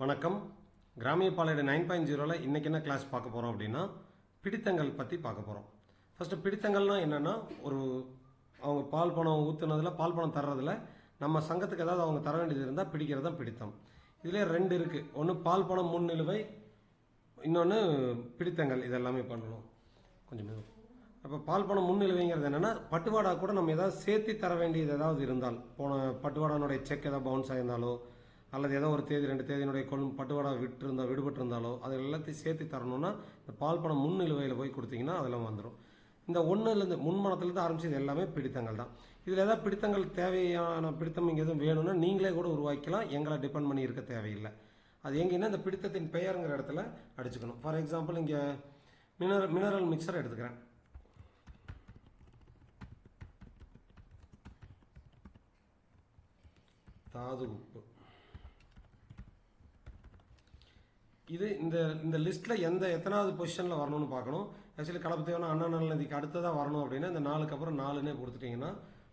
வணக்கம். கிராமிய பாலையோட nine point ஜீரோவில் இன்றைக்கி என்ன கிளாஸ் பார்க்க போகிறோம் அப்படின்னா பிடித்தங்கள் பற்றி பார்க்க போகிறோம் ஃபஸ்ட்டு பிடித்தங்கள்னா என்னென்னா ஒரு அவங்க பால் பணம் ஊற்றுனதில் பால் பணம் தர்றதில் நம்ம சங்கத்துக்கு ஏதாவது அவங்க தர வேண்டியது இருந்தால் பிடிக்கிறது தான் பிடித்தம். இதிலே ரெண்டு இருக்குது ஒன்று பால் பணம் முன்னிலுவை இன்னொன்று பிடித்தங்கள். இதெல்லாமே பண்ணணும். கொஞ்சம் அப்போ பால் பணம் முன்னிலுவைங்கிறது என்னென்னா பட்டுவாடா கூட நம்ம ஏதாவது சேர்த்து தர வேண்டியது ஏதாவது இருந்தால் போன பட்டுவாடானுடைய செக் ஏதாவது பவுன்ஸ் ஆயிருந்தாலோ அல்லது ஏதோ ஒரு தேதி ரெண்டு தேதியினுடைய கொள் பட்டுவாடா விட்டு இருந்தா விடுபட்டு இருந்தாலோ அது எல்லாத்தையும் சேர்த்து தரணும்னா இந்த பால் பணம் முன்னிலுவையில் போய் கொடுத்தீங்கன்னா அதெல்லாம் வந்துடும் இந்த ஒன்றுலேருந்து முன்மணத்துலேருந்து ஆரம்பிச்சது எல்லாமே பிடித்தங்கள் தான். இதில் ஏதாவது பிடித்தங்கள் தேவையான பிடித்தம் இங்கே எதுவும் வேணும்னா நீங்களே கூட உருவாக்கிக்கலாம். எங்களை டிபெண்ட் பண்ணி இருக்க தேவையில்லை. அது எங்கேன்னா இந்த பிடித்தத்தின் பெயருங்கிற இடத்துல அடிச்சுக்கணும். ஃபார் எக்ஸாம்பிள் இங்கே மினரல் மினரல் மிக்சர் எடுத்துக்கிறேன். தாது உப்பு. இது இந்த இந்த லிஸ்ட்ல எந்த எத்தனாவது பொசிஷன்ல வரணும்னு பார்க்கணும். ஆக்சுவலி கலப்பு தேவையான அண்ணா நல்ல நதிக்கு அடுத்ததாக வரணும் அப்படின்னா இந்த நாலுக்கு அப்புறம் நாலுன்னே கொடுத்துட்டீங்கன்னா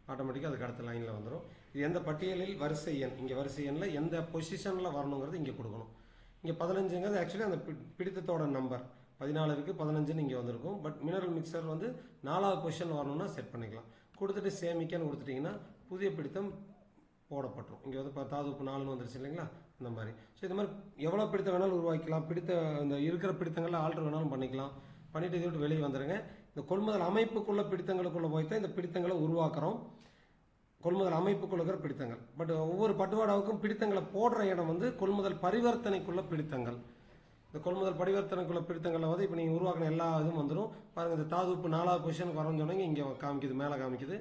ஆட்டோமேட்டிக்காக அதுக்கு அடுத்த லைனில் வந்துடும் இது எந்த பட்டியலில் வரிசை எண்? இங்கே வரிசை எண்ணில் எந்த பொசிஷனில் வரணுங்கிறது இங்கே கொடுக்கணும். இங்கே பதினஞ்சுங்கிறது ஆக்சுவலி அந்த பி- பிடித்தத்தோட நம்பர் பதினாலு இருக்குது பதினஞ்சுன்னு இங்கே வந்திருக்கும். பட் மினரல் மிக்சர் வந்து நாலாவது பொசிஷன் வரணும்னா செட் பண்ணிக்கலாம். கொடுத்துட்டு சேமிக்கன்னு கொடுத்துட்டிங்கன்னா புதிய பிடித்தம் போடப்பட்டுரும். இங்கே வந்து இப்போ தாது உப்பு நாலுன்னு வந்துருச்சு இல்லைங்களா? இந்த மாதிரி. ஸோ இந்த மாதிரி எவ்வளோ பிடித்த வேணாலும் உருவாக்கிக்கலாம். பிடித்த இந்த இருக்கிற பிடித்தங்களில் ஆல்டர் வேணாலும் பண்ணிக்கலாம். பண்ணிட்டு இதை விட்டு வெளியே வந்துடுங்க இந்த கொள்முதல் அமைப்புக்குள்ள பிடித்தங்களுக்குள்ள போய் தான் இந்த பிடித்தங்களை உருவாக்குறோம். கொள்முதல் அமைப்புக்குள்ள இருக்கிற பிடித்தங்கள். பட் ஒவ்வொரு பட்டுவாடாவுக்கும் பிடித்தங்களை போடுற இடம் வந்து கொள்முதல் பரிவர்த்தனைக்குள்ள பிடித்தங்கள். இந்த கொள்முதல் பரிவர்த்தனைக்குள்ள பிடித்தங்களை வந்து இப்போ நீங்கள் உருவாக்கின எல்லா இதுவும் வந்துடும் பாருங்க இந்த தாது உப்பு நாலாவது பொசிஷனுக்கு வரணும்னு சொன்னீங்க. இங்கே காமிக்குது மேலே காமிக்குது.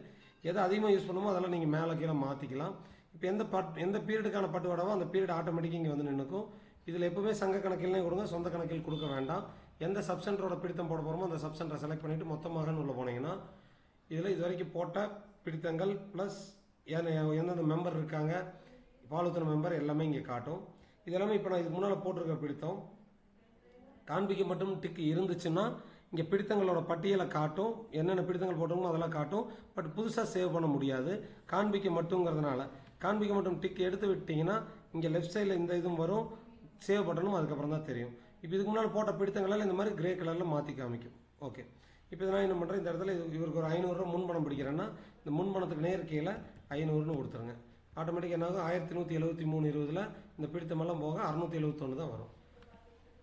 எதை அதிகமாக யூஸ் பண்ணுமோ அதெல்லாம் நீங்கள் மேலே கீழே மாற்றிக்கலாம் இப்போ எந்த பட் எந்த பீரியடுக்கான பட்டுவாடாவோ அந்த பீரியட் ஆட்டோமேட்டிக்காக இங்கே வந்து நின்றுக்கும் இதில் எப்பவுமே சங்க கணக்கில்னே கொடுங்க சொந்த கணக்கில் கொடுக்க வேண்டாம். எந்த சப்சென்டரோட பிடித்தம் போட போகிறோமோ அந்த சப்சென்டரை செலக்ட் பண்ணிட்டு மொத்தமாகனு உள்ள போனீங்கன்னா இதில் இது வரைக்கும் போட்ட பிடித்தங்கள் ப்ளஸ் எந்தெந்த மெம்பர் இருக்காங்க பாலுத்தன மெம்பர் எல்லாமே இங்கே காட்டும். இது எல்லாமே இப்போ நான் இதுக்கு முன்னால் போட்டிருக்க பிடித்தம். காண்பிக்க மட்டும் டிக்கு இருந்துச்சுன்னா இங்கே பிடித்தங்களோட பட்டியலை காட்டும் என்னென்ன பிடித்தங்கள் போட்டோமோ அதெல்லாம் காட்டும். பட் புதுசாக சேவ் பண்ண முடியாது. காண்பிக்க மட்டுங்கிறதுனால. காண்பிக்க மட்டும் டிக் எடுத்து விட்டிங்கன்னா இங்கே லெஃப்ட் சைடில் இந்த இதுவும் வரும். சேவ் பட்டனும் அதுக்கப்புறம் தான் தெரியும். இப்போ இதுக்கு முன்னால் போட்ட பிடித்தங்களால் இந்த மாதிரி கிரே கலரில் மாற்றி காமிக்கும். ஓகே இப்போ இதெல்லாம் என்ன பண்ணுறேன் இந்த இடத்துல இது- இவருக்கு ஒரு ஐநூறுரூவா முன்பணம் பிடிக்கிறேன்னா இந்த முன்பணத்துக்கு நேர் கீழே ஐநூறுன்னு கொடுத்துருங்க. ஆட்டோமேட்டிக்காக என்ன ஆகும்? ஆயிரத்தி நூற்றி எழுபத்தி மூணு இருபதில் இந்த பிடித்தமெல்லாம் போக அறநூற்றி எழுபத்தொன்று தான் வரும்.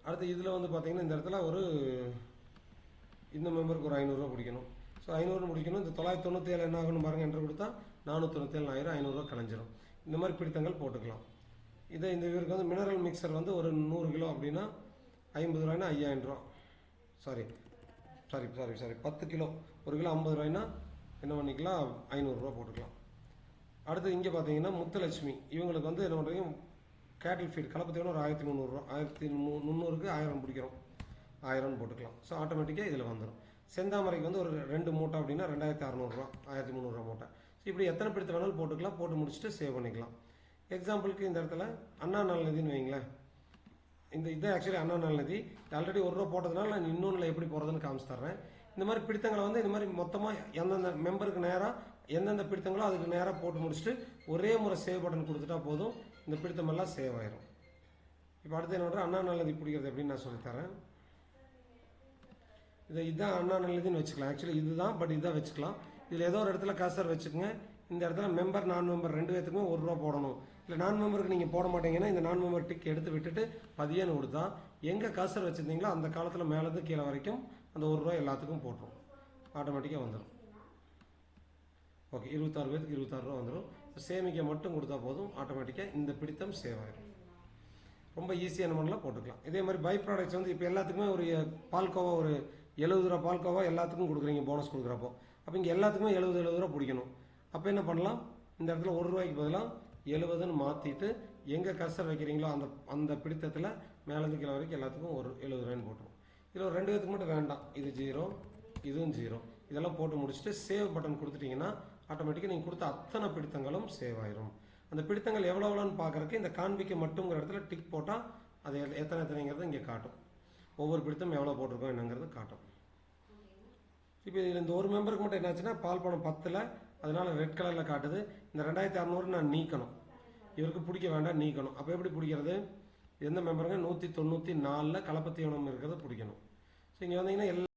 அடுத்து இதில் வந்து பார்த்திங்கன்னா இந்த இடத்துல ஒரு இந்த மெம்பருக்கு ஒரு ஐநூறுரூவா பிடிக்கணும் ஸோ ஐநூறு முடிக்கணும். இந்த தொள்ளாயிரத்தி தொண்ணூற்றி ஏழு என்ன ஆகணும் பாருங்க என்று கொடுத்தா நானூற்றி தொண்ணூற்றி ஆயிரம் ஐநூறுரூவா கலைஞ்சிரும். இந்த மாதிரி பிடித்தங்கள் போட்டுக்கலாம். இதை இந்த இவருக்கு வந்து மினரல் மிக்சர் வந்து ஒரு நூறு கிலோ அப்படின்னா ஐம்பது ரூபாய்னா ஐயாயிரம் ரூபா. சாரி சாரி சாரி சாரி பத்து கிலோ. ஒரு கிலோ ஐம்பது ரூபாய்னா என்ன பண்ணிக்கலாம்? ஐநூறுரூவா போட்டுக்கலாம். அடுத்து இங்கே பார்த்தீங்கன்னா முத்துலட்சுமி. இவங்களுக்கு வந்து என்ன பண்ணுறீங்க கேட்டில் ஃபீட் கலப்பத்தீங்கன்னா ஒரு ஆயிரத்தி முந்நூறுரூவா ஆயிரத்தி மு- முந்நூறுக்கு ஆயிரம் பிடிக்கிறோம் ஆயிரம்னு போட்டுக்கலாம். ஸோ ஆட்டோமேட்டிக்காக இதில் வந்துடும் செந்தாமரைக்கு வந்து ஒரு ரெண்டு மூட்டை அப்படின்னா ரெண்டாயிரத்தி அறநூறுரூவா ஆயிரத்தி முந்நூறுரூவா மூட்டை. ஸோ இப்படி எத்தனை பிடித்த வேணாலும் போட்டுக்கலாம் போட்டு முடிச்சுட்டு சேவ் பண்ணிக்கலாம். எக்ஸாம்பிளுக்கு இந்த இடத்துல அண்ணா நலநிதின்னு வைங்களேன். இந்த இது ஆக்சுவலி அண்ணா நலநிதி ஆல்ரெடி ஒரு ரூபா போட்டதுனால நான் இன்னொன்றில் எப்படி போகிறதுன்னு காமிச்சு தர்றேன். இந்த மாதிரி பிடித்தங்களை வந்து இந்த மாதிரி மொத்தமாக எந்தெந்த மெம்பருக்கு நேராக எந்தெந்த பிடித்தங்களோ அதுக்கு நேராக போட்டு முடிச்சுட்டு ஒரே முறை சேவ் பட்டன் கொடுத்துட்டா போதும். இந்த பிடித்தமெல்லாம் சேவ் ஆயிரும். இப்போ அடுத்து என்ன பண்ணுறேன் அண்ணா நலநிதி பிடிக்கிறது எப்படின்னு நான் சொல்லித்தரேன் இது இதுதான் அண்ணா நல்லதுன்னு வச்சுக்கலாம். ஆக்சுவலி இதுதான் பட் இதான் வச்சுக்கலாம். இதில் ஏதோ ஒரு இடத்துல காசர் வச்சுக்கோங்க. இந்த இடத்துல மெம்பர் நான் மெம்பர் ரெண்டு பேத்துக்குமே ஒரு ரூபா போடணும். இல்லை நான் மெம்பருக்கு நீங்கள் போட மாட்டீங்கன்னா இந்த நான் மெம்பர் டிக் எடுத்து விட்டுட்டு பதியன்னு கொடுத்தா எங்கே காசர் வச்சுருந்தீங்களோ அந்த காலத்தில் மேலேருந்து கீழே வரைக்கும் அந்த ஒரு ரூபா எல்லாத்துக்கும் போட்டுரும். ஆட்டோமேட்டிக்காக வந்துடும் ஓகே இருபத்தாறு பேருக்கு இருபத்தாறு ரூபா வந்துடும் சேமிக்க மட்டும் கொடுத்தா போதும். ஆட்டோமேட்டிக்காக இந்த பிடித்தம் சேவ் ஆயிடும் ரொம்ப ஈஸியான மண்ணில் போட்டுக்கலாம். இதே மாதிரி பை ப்ராடக்ட்ஸ் வந்து இப்போ எல்லாத்துக்குமே ஒரு பால்கோவா ஒரு எழுபது ரூபா பால்கோவா எல்லாத்துக்கும் கொடுக்குறீங்க போனஸ் கொடுக்குறப்போ. அப்போ இங்கே எல்லாத்துக்குமே எழுபது எழுபது ரூபா பிடிக்கணும். அப்போ என்ன பண்ணலாம்? இந்த இடத்துல ஒரு ரூபாய்க்கு பதிலாக எழுபதுன்னு மாற்றிட்டு எங்கே கர்சர் வைக்கிறீங்களோ அந்த அந்த பிடித்தத்தில் மேலேருந்து கிலோ வரைக்கும் எல்லாத்துக்கும் ஒரு எழுபது ரூபாய்னு போட்டுரும் இதில் ஒரு ரெண்டு பேத்துக்கு மட்டும் வேண்டாம். இது ஜீரோ இதுவும் ஜீரோ இதெல்லாம் போட்டு முடிச்சுட்டு சேவ் பட்டன் கொடுத்துட்டீங்கன்னா ஆட்டோமேட்டிக்காக நீங்கள் கொடுத்த அத்தனை பிடித்தங்களும் சேவ் ஆயிரும். அந்த பிடித்தங்கள் எவ்வளோ எவ்வளோன்னு பார்க்கறதுக்கு இந்த காண்பிக்க மட்டுங்கிற இடத்துல டிக் போட்டால் அது எத்தனை எத்தனைங்கிறது இங்கே காட்டும். ஒவ்வொரு பிடித்தம் எவ்வளோ போட்டிருக்கோம் என்னங்கிறது காட்டும். இப்போ இதில் இந்த ஒரு மெம்பருக்கு மட்டும் என்னாச்சுன்னா பால் பணம் பத்தில் அதனால் ரெட் கலரில் காட்டுது. இந்த ரெண்டாயிரத்தி அறநூறு நான் நீக்கணும். இவருக்கு பிடிக்க வேண்டாம் நீக்கணும். அப்போ எப்படி பிடிக்கிறது? எந்த மெம்பருங்க நூற்றி தொண்ணூற்றி நாலில் கலப்பத்தீவனம் இருக்கிறத பிடிக்கணும். ஸோ இங்கே வந்தீங்கன்னா எல்லா